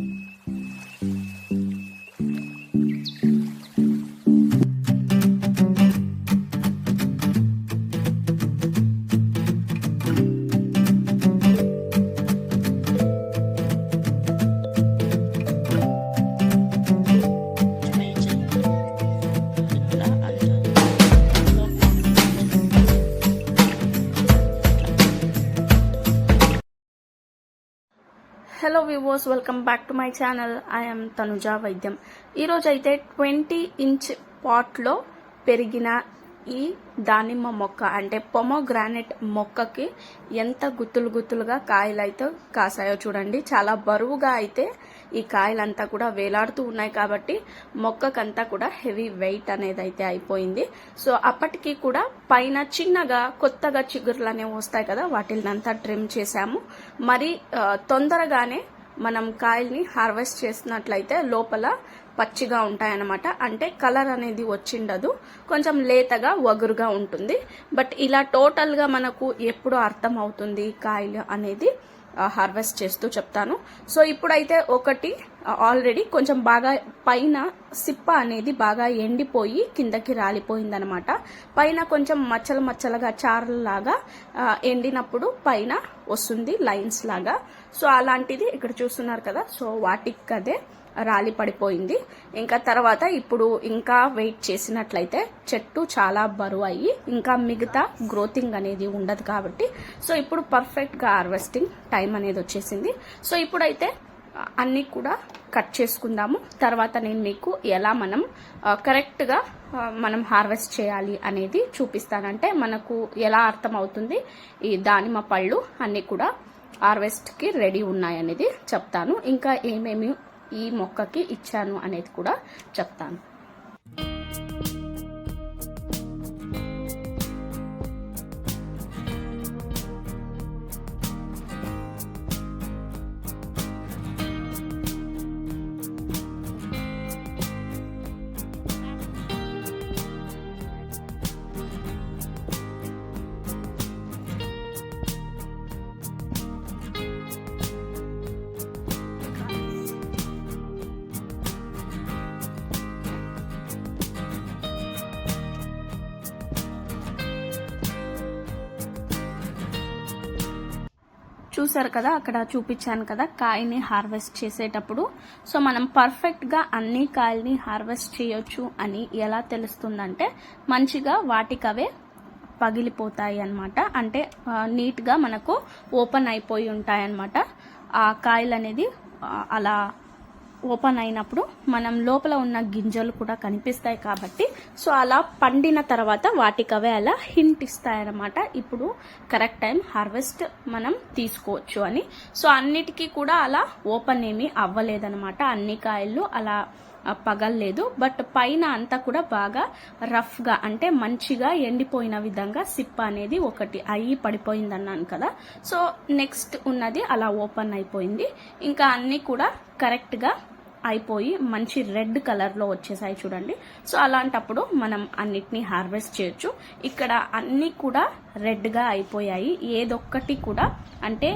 Mm-hmm. Viewers welcome back to my channel I'm Tanuja వైద్యం ఈరోజు అయితే ట్వంటీ ఇంచ్ పాట్లో పెరిగిన ఈ దానిమ్మ మొక్క అంటే పొమోగ్రానైట్ మొక్కకి ఎంత గుత్తులు గుత్తులుగా కాయలు అయితే కాసాయో చూడండి. చాలా బరువుగా అయితే ఈ కాయలంతా కూడా వేలాడుతూ ఉన్నాయి కాబట్టి మొక్కకంతా కూడా హెవీ వెయిట్ అనేది అయితే అయిపోయింది. సో అప్పటికి కూడా పైన చిన్నగా కొత్తగా చిగురులు అనేవి వస్తాయి కదా వాటిని అంతా ట్రిమ్ చేశాము. మరి తొందరగానే మనం కాయల్ని హార్వెస్ట్ చేసినట్లయితే లోపల పచ్చిగా ఉంటాయన్నమాట. అంటే కలర్ అనేది వచ్చిండదు. కొంచెం లేతగా వగురుగా ఉంటుంది. బట్ ఇలా టోటల్గా మనకు ఎప్పుడు అర్థం అవుతుంది కాయలు అనేది హార్వెస్ట్ చేస్తూ చెప్తాను. సో ఇప్పుడైతే ఒకటి ఆల్రెడీ కొంచెం బాగా పైన సిప్ప అనేది బాగా ఎండిపోయి కిందకి రాలిపోయిందనమాట. పైన కొంచెం మచ్చలు మచ్చలుగా చారలాగా ఎండినప్పుడు పైన వస్తుంది లైన్స్ లాగా. సో అలాంటిది ఇక్కడ చూస్తున్నారు కదా. సో వాటికి అదే రాలి పడిపోయింది. ఇంకా తర్వాత ఇప్పుడు ఇంకా వెయిట్ చేసినట్లయితే చెట్టు చాలా బరువు అయ్యి ఇంకా మిగతా గ్రోతింగ్ అనేది ఉండదు కాబట్టి. సో ఇప్పుడు పర్ఫెక్ట్గా హార్వెస్టింగ్ టైం అనేది వచ్చేసింది. సో ఇప్పుడైతే అన్నీ కూడా కట్ చేసుకుందాము. తర్వాత నేను మీకు ఎలా మనం కరెక్ట్గా మనం హార్వెస్ట్ చేయాలి అనేది చూపిస్తానంటే మనకు ఎలా అర్థమవుతుంది. ఈ దానిమ్మ పళ్ళు అన్నీ కూడా హార్వెస్ట్కి రెడీ ఉన్నాయనేది చెప్తాను. ఇంకా ఏమేమి ఈ మొక్కకి ఇచ్చాను అనేది కూడా చెప్తాను. చూసారు కదా అక్కడ చూపించాను కదా కాయని హార్వెస్ట్ చేసేటప్పుడు. సో మనం పర్ఫెక్ట్గా అన్ని కాయల్ని హార్వెస్ట్ చేయొచ్చు అని ఎలా తెలుస్తుందంటే మంచిగా వాటికవే పగిలిపోతాయి అన్నమాట. అంటే నీట్గా మనకు ఓపెన్ అయిపోయి ఉంటాయి అన్నమాట ఆ కాయలు అనేది అలా ఓపెన్ అయినప్పుడు మనం లోపల ఉన్న గింజలు కూడా కనిపిస్తాయి కాబట్టి సో అలా పండిన తర్వాత వాటికవే అలా హింట్ ఇస్తాయన్నమాట. ఇప్పుడు కరెక్ట్ టైం హార్వెస్ట్ మనం తీసుకోవచ్చు అని. సో అన్నిటికీ కూడా అలా ఓపెన్ ఏమీ అవ్వలేదన్నమాట. అన్ని కాయలు అలా పగల్లేదు బట్ పైన అంతా కూడా బాగా రఫ్గా అంటే మంచిగా ఎండిపోయిన విధంగా సిప్ అనేది ఒకటి అయ్యి పడిపోయింది అన్నాను కదా. సో నెక్స్ట్ ఉన్నది అలా ఓపెన్ అయిపోయింది. ఇంకా అన్నీ కూడా కరెక్ట్గా అయిపోయి మంచి రెడ్ కలర్లో వచ్చేసాయి చూడండి. సో అలాంటప్పుడు మనం అన్నిటినీ హార్వెస్ట్ చేయొచ్చు. ఇక్కడ అన్నీ కూడా రెడ్గా అయిపోయాయి. ఏదొక్కటి కూడా అంటే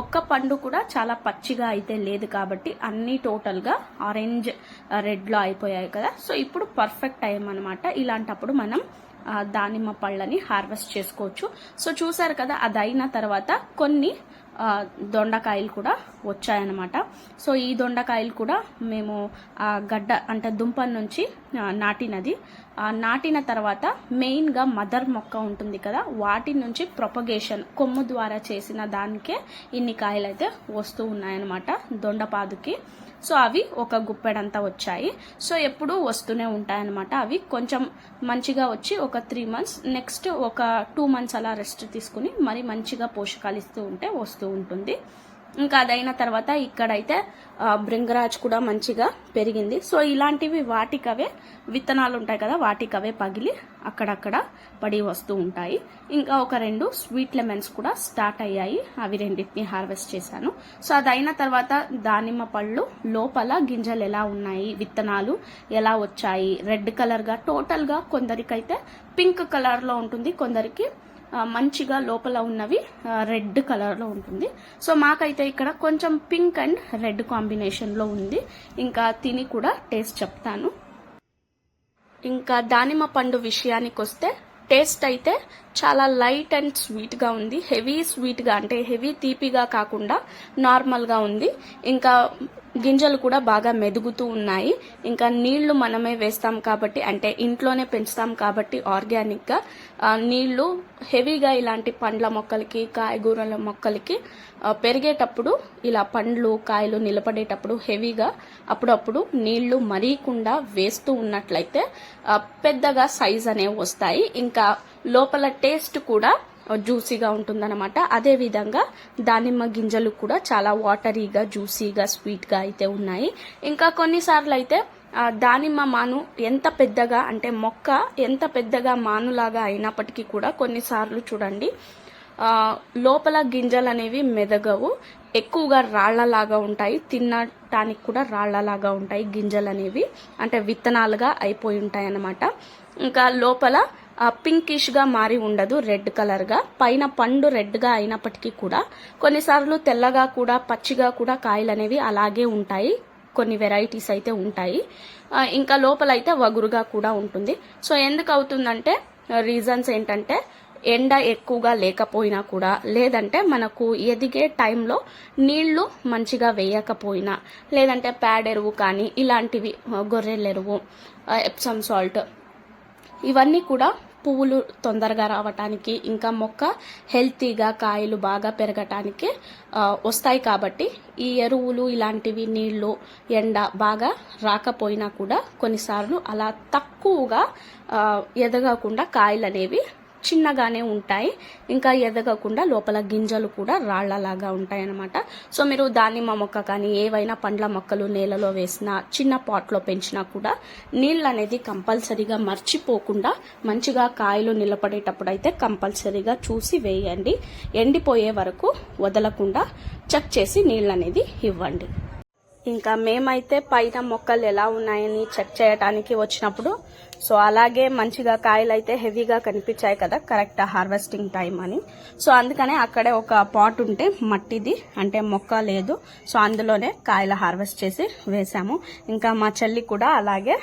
ఒక్క పండు కూడా చాలా పచ్చిగా అయితే లేదు కాబట్టి అన్నీ టోటల్గా ఆరెంజ్ రెడ్లో అయిపోయాయి కదా. సో ఇప్పుడు పర్ఫెక్ట్ టైం అనమాట ఇలాంటప్పుడు మనం దానిమ్మ పళ్ళని హార్వెస్ట్ చేసుకోవచ్చు. సో చూసారు కదా అది అయిన తర్వాత కొన్ని దొండకాయలు కూడా వచ్చాయన్నమాట. సో ఈ దొండకాయలు కూడా మేము ఆ గడ్డ అంటే దుంప నుంచి నాటినది. నాటిన తర్వాత మెయిన్గా మదర్ మొక్క ఉంటుంది కదా వాటి నుంచి ప్రొపగేషన్ కొమ్ము ద్వారా చేసిన దానికే ఇన్ని కాయలు అయితే వస్తూ ఉన్నాయన్నమాట దొండపాదుకి. సో అవి ఒక గుప్పెడంతా వచ్చాయి. సో ఎప్పుడూ వస్తూనే ఉంటాయన్నమాట. అవి కొంచెం మంచిగా వచ్చి ఒక త్రీ మంత్స్ నెక్స్ట్ ఒక టూ మంత్స్ అలా రెస్ట్ తీసుకుని మరి మంచిగా పోషకాలు ఇస్తూ ఉంటే వస్తూ ఉంటుంది. ఇంకా అదైన తర్వాత ఇక్కడైతే ఆ, భృంగరాజ్ కూడా మంచిగా పెరిగింది. సో ఇలాంటివి వాటికవే విత్తనాలు ఉంటాయి కదా వాటికవే పగిలి అక్కడక్కడ పడి వస్తూ ఉంటాయి. ఇంకా ఒక రెండు స్వీట్ లెమన్స్ కూడా స్టార్ట్ అయ్యాయి. అవి రెండింటిని హార్వెస్ట్ చేశాను. సో అదైన తర్వాత దానిమ్మ పళ్ళు లోపల గింజలు ఎలా ఉన్నాయి విత్తనాలు ఎలా వచ్చాయి రెడ్ కలర్గా టోటల్గా కొందరికైతే పింక్ కలర్లో ఉంటుంది కొందరికి మంచిగా లోపల ఉన్నవి రెడ్ కలర్లో ఉంటుంది. సో మాకైతే ఇక్కడ కొంచెం పింక్ అండ్ రెడ్ కాంబినేషన్లో ఉంది. ఇంకా తిని కూడా టేస్ట్ చెప్తాను. ఇంకా దానిమ్మ పండు విషయానికి వస్తే టేస్ట్ అయితే చాలా లైట్ అండ్ స్వీట్గా ఉంది. హెవీ స్వీట్గా అంటే హెవీ తీపిగా కాకుండా నార్మల్గా ఉంది. ఇంకా గింజలు కూడా బాగా మెదుగుతూ ఉన్నాయి. ఇంకా నీళ్ళు మనమే వేస్తాం కాబట్టి అంటే ఇంట్లోనే పెంచుతాం కాబట్టి ఆర్గానిక్గా నీళ్ళు హెవీగా ఇలాంటి పండ్ల మొక్కలకి కాయగూరల మొక్కలకి పెరిగేటప్పుడు ఇలా పండ్లు కాయలు నిలబడేటప్పుడు హెవీగా అప్పుడప్పుడు నీళ్ళు మరీకుండా వేస్తూ ఉన్నట్లయితే పెద్దగా సైజ్ అనేవి వస్తాయి. ఇంకా లోపల టేస్ట్ కూడా జ్యూసీగా ఉంటుందన్నమాట. అదే విధంగా దానిమ్మ గింజలు కూడా చాలా వాటరీగా జ్యూసీగా స్వీట్గా అయితే ఉన్నాయి. ఇంకా కొన్నిసార్లు అయితే దానిమ్మ మాను ఎంత పెద్దగా అంటే మొక్క ఎంత పెద్దగా మానులాగా అయినప్పటికీ కూడా కొన్నిసార్లు చూడండి లోపల గింజలు అనేవి మెదగవు. ఎక్కువగా రాళ్ళలాగా ఉంటాయి. తినటానికి కూడా రాళ్ళలాగా ఉంటాయి గింజలు అనేవి అంటే విత్తనాలుగా అయిపోయి ఉంటాయి అన్నమాట ఇంకా లోపల పింకిష్గా మారి ఉండదు రెడ్ కలర్గా పైన పండు రెడ్గా అయినప్పటికీ కూడా కొన్నిసార్లు తెల్లగా కూడా పచ్చిగా కూడా కాయలు అనేవి అలాగే ఉంటాయి. కొన్ని వెరైటీస్ అయితే ఉంటాయి. ఇంకా లోపల అయితే వగురుగా కూడా ఉంటుంది. సో ఎందుకు అవుతుందంటే రీజన్స్ ఏంటంటే ఎండ ఎక్కువగా లేకపోయినా కూడా లేదంటే మనకు ఎదిగే టైంలో నీళ్ళు మంచిగా వేయకపోయినా లేదంటే ప్యాడ్ ఎరువు కానీ ఇలాంటివి గొర్రెల ఎరువు ఎప్సమ్ సాల్ట్ ఇవన్నీ కూడా పువ్వులు తొందరగా రావటానికి ఇంకా మొక్క హెల్తీగా కాయలు బాగా పెరగటానికి వస్తాయి కాబట్టి ఈ ఎరువులు ఇలాంటివి నీళ్ళు ఎండ బాగా రాకపోయినా కూడా కొన్నిసార్లు అలా తక్కువగా ఎదగకుండా కాయలు అనేవి చిన్నగానే ఉంటాయి. ఇంకా ఎదగకుండా లోపల గింజలు కూడా రాళ్ళలాగా ఉంటాయి అన్నమాట సో మీరు దానిమ్మ మొక్క కానీ ఏవైనా పండ్ల మొక్కలు నేలలో వేసినా చిన్న పాట్లో పెంచినా కూడా నీళ్ళు అనేది కంపల్సరీగా మర్చిపోకుండా మంచిగా కాయలు నిలబడేటప్పుడు అయితే కంపల్సరీగా చూసి వేయండి. ఎండిపోయే వరకు వదలకుండా చెక్ చేసి నీళ్ళు అనేది ఇవ్వండి. ఇంకా మేమైతే పైన మొక్కలు ఎలా ఉన్నాయని చెక్ చేయడానికి వచ్చినప్పుడు సో అలాగే మంచిగా కాయలు అయితే హెవీగా కనిపించాయి కదా కరెక్ట్ హార్వెస్టింగ్ టైం అని. సో అందుకనే అక్కడే ఒక పాట్ ఉంటే మట్టిది అంటే మొక్క లేదు సో అందులోనే కాయలు హార్వెస్ట్ చేసి వేసాము. ఇంకా మా చెల్లి కూడా అలాగే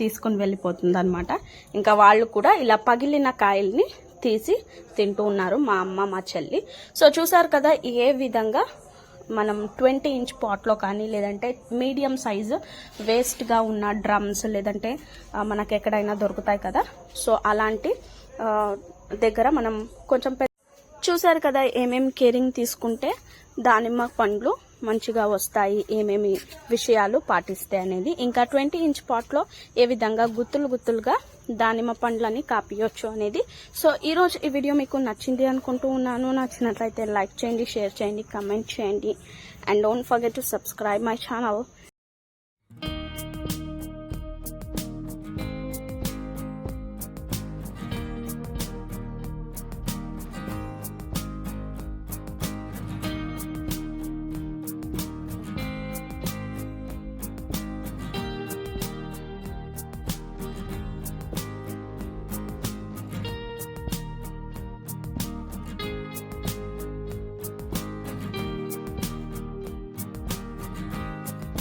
తీసుకుని వెళ్ళిపోతుంది అనమాట ఇంకా వాళ్ళు కూడా ఇలా పగిలిన కాయల్ని తీసి తింటూ ఉన్నారు మా అమ్మ మా చెల్లి. సో చూసారు కదా ఏ విధంగా మనం ట్వంటీ ఇంచ్ పాట్లో కానీ లేదంటే మీడియం సైజు వేస్ట్గా ఉన్న డ్రమ్స్ లేదంటే మనకు ఎక్కడైనా దొరుకుతాయి కదా. సో అలాంటి దగ్గర మనం కొంచెం చూసారు కదా ఏమేమి కేరింగ్ తీసుకుంటే దానిమ్మ పండ్లు. మంచిగా వస్తాయి ఏమేమి విషయాలు పాటిస్తే అనేది. ఇంకా ట్వంటీ ఇంచ్ పాట్లో ఏ విధంగా గుత్తులు గుత్తులుగా దానిమ్మ పండ్లని కాపియొచ్చు అనేది. సో ఈరోజు ఈ వీడియో మీకు నచ్చింది అనుకుంటూ ఉన్నాను. నచ్చినట్లయితే లైక్ చేయండి షేర్ చేయండి కమెంట్ చేయండి. And don't forget to subscribe my channel.